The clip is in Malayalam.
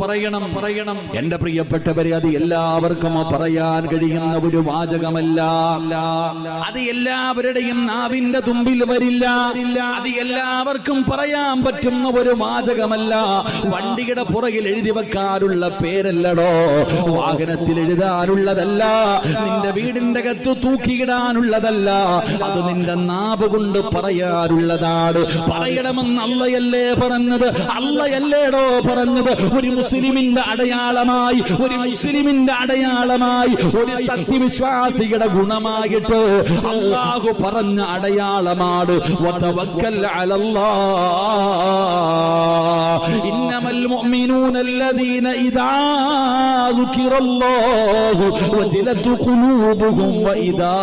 പറയണം. പറയണം. എന്റെ പ്രിയപ്പെട്ടവരെ അത് എല്ലാവർക്കും പറയാൻ കഴിയുന്ന ഒരു വാചകമല്ല. അത് എല്ലാവരുടെയും നാവിന്റെ തുമ്പിൽ വരില്ല. അത് എല്ലാവർക്കും പറയാൻ പറ്റുന്ന ഒരു വാചകമല്ല. വണ്ടിയുടെ പുറകിൽ എഴുതി വെക്കാനുള്ള പേരല്ലടോ. വാഹനത്തിൽ എഴുതാനുള്ളതല്ല. നിന്റെ വീടിന്റെ കത്ത് തൂക്കിയിടാനുള്ളതല്ല. അത് നിന്റെ നാവ് കൊണ്ട് പറയാനുള്ളതാണ് പറയണമെന്ന് അല്ലയല്ലേ പറഞ്ഞത്? അല്ലയല്ലേടോ. പറഞ്ഞത് ഒരു മുസ്ലിമിന്റെ അടയാളമായി ഒരു മുസ്ലിമിന്റെ അടയാളമായി ഒരു സത്യവിശ്വാസിയുടെ ഗുണമായിട്ട് അള്ളാഹു പറഞ്ഞ അടയാളമാണ് ഇന്നമൽ മുഅ്മിനൂനല്ലദീന ഇദാ ഖുലൂബുഹും വഇദാ